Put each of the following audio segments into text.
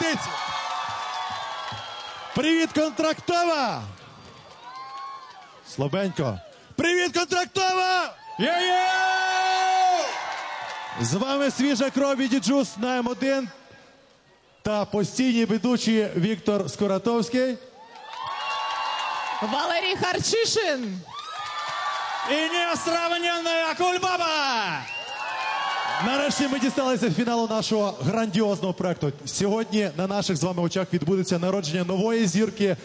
репетицію. Привіт, контрактова! Слабенько. Привіт, контрактова! Є-є! З вами свіжа кров від Діджус на М1 та постійні ведучі Віктор Скоратовський. Валерій Харчишин. І неостравненная кульбаба! Нарешті ми дісталися фіналу нашого грандіозного проекту. Сьогодні на наших з вами очах відбудеться народження нової зірки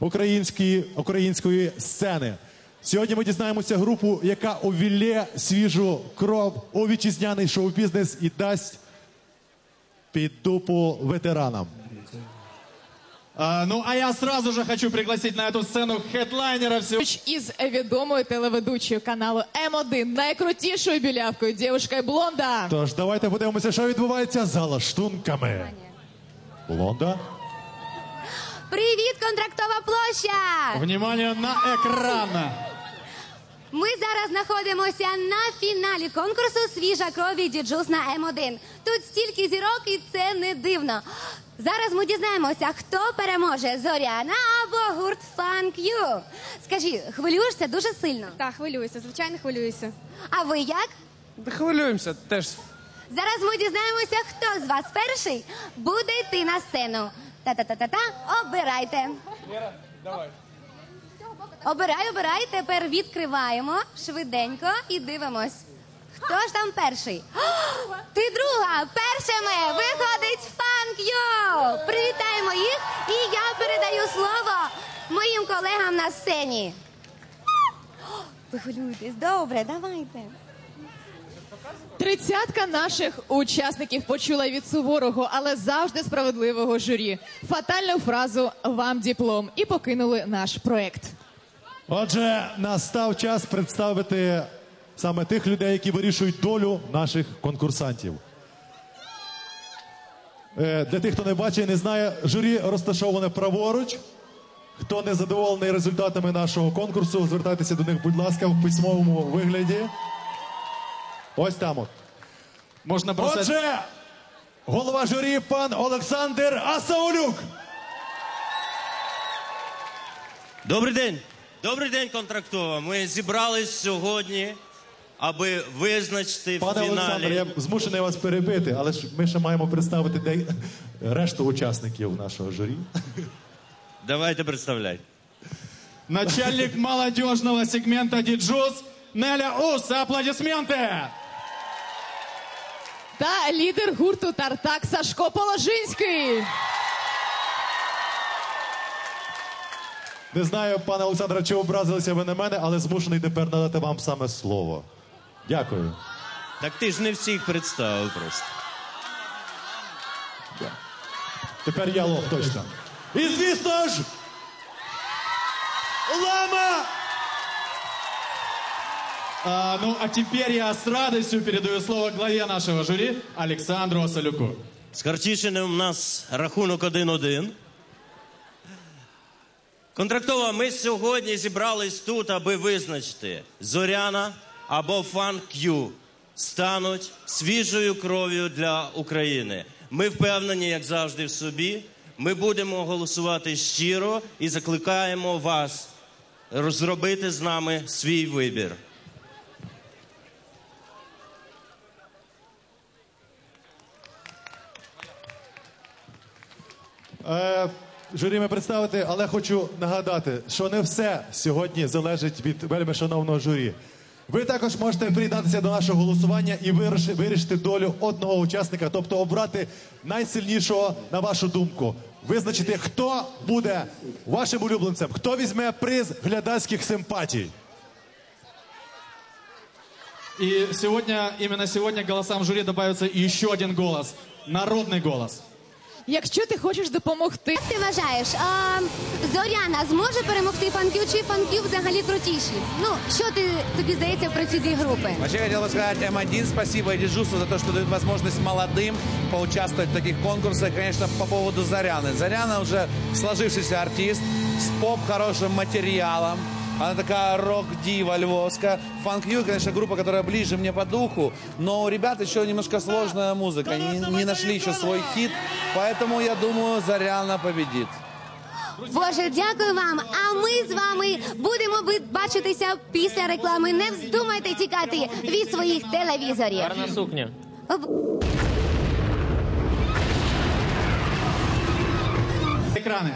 української, української сцени. Сьогодні ми дізнаємося групу, яка увілє свіжу кров у вітчизняний шоу-бізнес і дасть під дупу ветеранам. А, ну, а я сразу же хочу пригласить на эту сцену хедлайнера всего. Із відомою телеведучою каналу М1, найкрутішою білявкою, дівчинкою Блонда. Тож давайте подивимося, що відбувається за лаштунками. Блонда. Привіт, контрактова площа! Внимание на экран! Ми зараз знаходимося на фіналі конкурсу Свіжа кров від Діджус на М1. Тут стільки зірок, і це не дивно. Зараз ми дізнаємося, хто переможе Зоряна або гурт Funk You. Скажи, хвилюєшся дуже сильно. Так, хвилююся, звичайно хвилююся. А ви як? Да хвилюємося теж. Зараз ми дізнаємося, хто з вас перший буде йти на сцену. Та-та-та-та-та, обирайте. Обирай, обирай. Тепер відкриваємо швиденько і дивимось. Хто ж там перший? О, ти друга! Першими виходить Фанк Йо! Привітаємо їх, і я передаю слово моїм колегам на сцені. О, Ви хвилюєтесь? Добре, давайте. Тридцятка наших учасників почула від суворого, але завжди справедливого журі. Фатальну фразу вам диплом і покинули наш проект. Отже, настав час представити саме тих людей, які вирішують долю наших конкурсантів. Е, Для тих, хто не бачить і не знає, журі розташоване праворуч. Хто не задоволений результатами нашого конкурсу, звертайтеся до них, будь ласка, в письмовому вигляді. Ось там. от. Можно бросать... Отже, голова журі пан Олександр Асаулюк. Добрий день. Добрий день, контрактова. Ми зібрались сьогодні, аби визначити в Пане Олександр, фіналі. я змушений вас перебити, але ж ми ще маємо представити де... решту учасників нашого журі. Давайте представляйте. Начальник молодежного сегмента Диджус Неля Ус. Аплодисменты! Та лідер гурту Тартак Сашко Положинський. Не знаю, пане Олександре, чи образилися ви на мене, але змушений тепер надати вам саме слово. Дякую. Так ти ж не всіх представив просто. Тепер я лох точно. І звісно ж. Лама! А, ну, а теперь я с радостью передаю слово главе нашего жюри Александру Осалюку. З Харчишиним у нас рахунок 1-1. Контрактова, ми сьогодні зібрались тут, аби визначити Зоряна або Фан К'ю стануть свіжою кров'ю для України. Ми впевнені, як завжди, в собі. Ми будемо голосувати щиро і закликаємо вас зробити з нами свій вибір. Е, журі ми представити, але хочу нагадати, що не все сьогодні залежить від вельми шановного журі. Ви також можете приєднатися до нашого голосування і вирішити, долю одного учасника, тобто обрати найсильнішого на вашу думку. Визначити, хто буде вашим улюбленцем, хто візьме приз глядацьких симпатій. И сегодня, именно сегодня голосам жюри добавится еще один голос. Народный голос Якщо ти хочеш допомогти, Як ти вважаєш, а, Зоряна зможе перемогти фанкю чи фанкю взагалі крутіші? Ну, що ти тобі здається про ці дві групи? Вообще хотел бы сказать М1 спасибо Эдижусу за то, что дает возможность молодым поучаствовать в таких конкурсах. Конечно, по поводу Заряны. Заряна уже сложившийся артист с поп хорошим материалом. Она такая рок-дива львовская. Фанк Ю, конечно, группа, которая ближе мне по духу. Но у ребят еще немножко сложная музыка. Они не нашли еще свой хит. Поэтому, я думаю, Заряна победит. Боже, дякую вам. А ми з вами будемо би- бачитися після реклами. Не вздумайте тікати від своїх телевізорів. Гарна сукня. Экраны.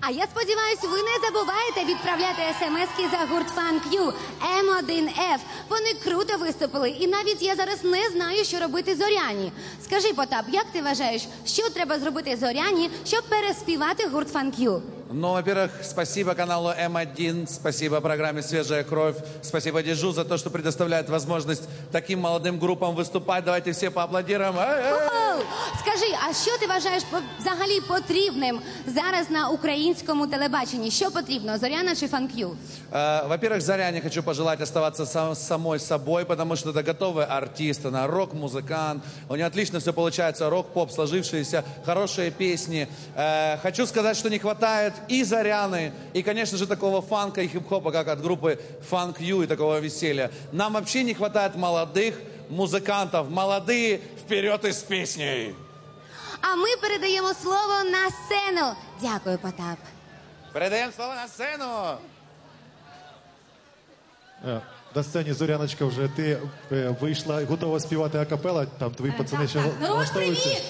А я сподіваюся, ви не забуваєте відправляти смски за гурт Фан Q М1Ф. Вони круто виступили, і навіть я зараз не знаю, що робити зоряні. Скажи, Потап, як ти вважаєш, що треба зробити зоряні, щоб переспівати гурт Фан Q? Ну, во-первых, спасибо каналу М1, спасибо программе «Свежая кровь», спасибо Дежу за то, что предоставляет возможность таким молодым группам выступать. Давайте все поаплодируем. Эй, эй! Оу! Скажи, а що ти вважаєш по- взагалі потрібним зараз на українському телебаченні? Що потрібно, зоряна чи Фан Q? Э, Во-первых, Заряне хочу пожелать оставаться сам- самой собой, потому что это готовый артист, она рок-музыкант, у нее отлично все получается, рок-поп, сложившиеся, хорошие песни. Э, Хочу сказать, что не хватает и Заряны, и, конечно же, такого фанка и хип-хопа, как от группы Funk You и такого веселья. Нам вообще не хватает молодых музыкантов, молодые, вперед із піснею. А ми передаємо слово на сцену. Дякую, Потап. Передаємо слово на сцену! Е, На сцені Зоряночка вже ти е, вийшла, готова співати акапела, там твої пацани ще влаштовуються. привіт!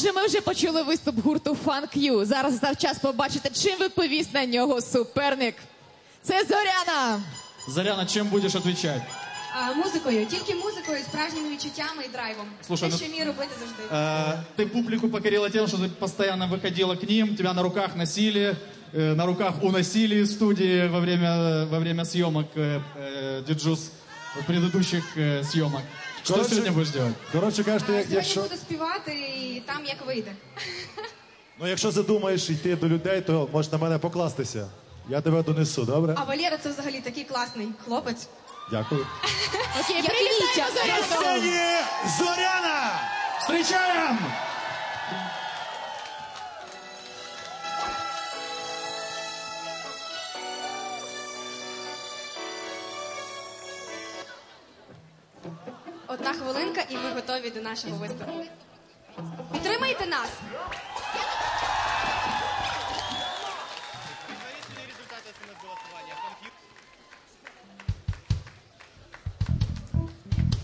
Отже, ми вже почули виступ гурту Fun Q. Зараз став час побачити, чим відповість на нього суперник. Це Зоряна. Заряна, чем будешь отвечать? А, музикою, тільки музикою, справжніми відчуттями і драйвом. Слушай, Те, ну- що вмію робити завжди. Э, Ты публику покорила тем, что ты постоянно выходила к ним, тебя на руках носили, э, на руках уносили из студии во время, во время съемок э, э, Диджус предыдущих э, съемок. Что Короче- сегодня будешь делать? Коротше кажете, як- Сьогодні якщо, буду співати і там як вийде. ну, якщо задумаєш йти до людей, то можеш на мене покластися. Я тебе донесу, добре? А Валера це взагалі такий класний хлопець. Дякую. Окей, привітаємо Зоряна! Зоряна! Встречаем! Одна хвилинка, і ми готові до нашого виступу. Підтримайте нас!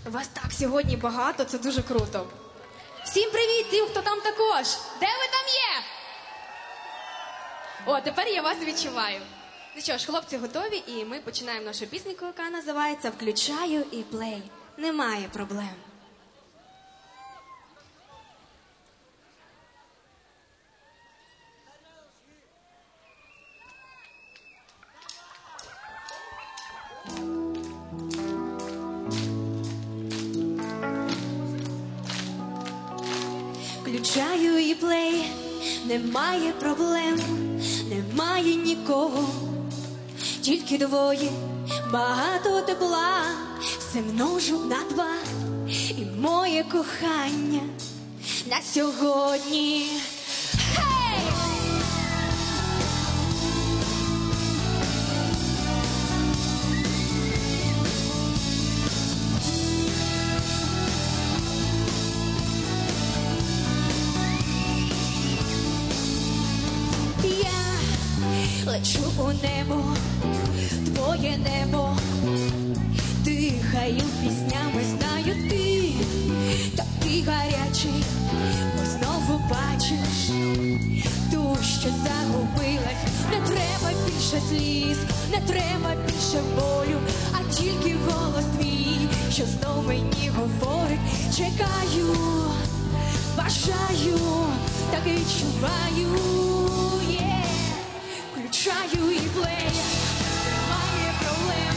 Вас так сьогодні багато, це дуже круто. Всім привіт, тим, хто там також. Де ви там є? О, тепер я вас відчуваю. Ну що ж, хлопці готові, і ми починаємо нашу пісеньку, яка називається Включаю і плей. Немає проблем. Включаю і плей, немає проблем, немає нікого, тільки двоє, багато тепла, все множу на два, і моє кохання на сьогодні. Я лечу у небо, твоє небо, що загубилась, не треба більше сліз, не треба більше болю, а тільки голос твій, що знов мені говорить, чекаю бажаю, так відчуваю, є. включаю і плей, немає проблем,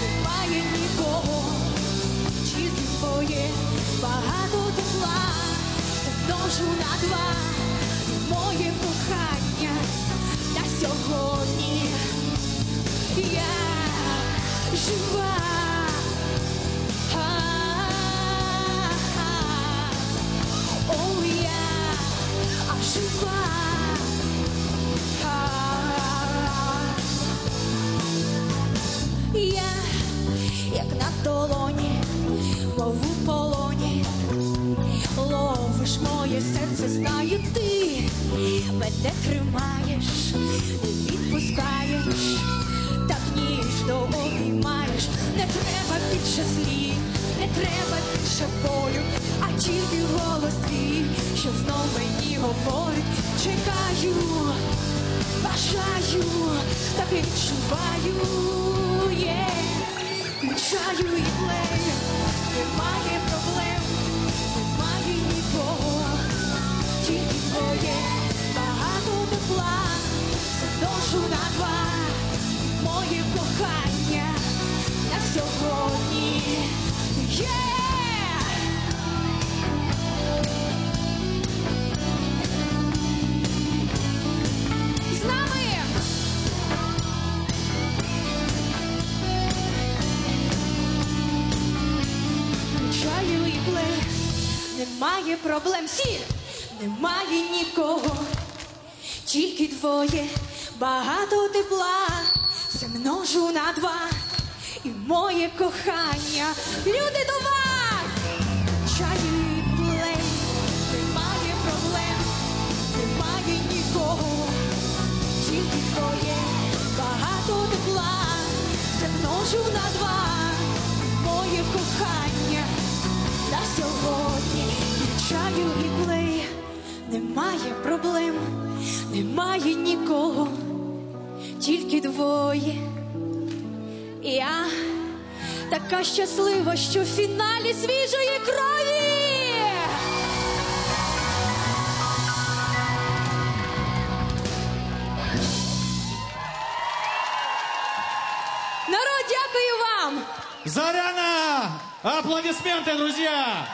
немає нікого, тільки твоє багато тепла, множу на два, і моє кохання сьогодні. Я жива, Мене тримаєш, не відпускаєш, так ніжно обіймаєш. Не треба більше слів, не треба більше болю, а тільки голос твій, що знов мені говорить. Чекаю, бажаю, так відчуваю. є. Включаю і плею, задовжу на два, моє кохання на сьогодні. Є! З нами! Чаю і плей, немає проблем, всі, немає нікого, тільки двоє, багато тепла, все множу на два, і моє кохання, люди до вас, тільки двоє. Я така щаслива, що в фіналі свіжої крові. Народ, дякую вам! Заряна! Аплодисменты, друзья!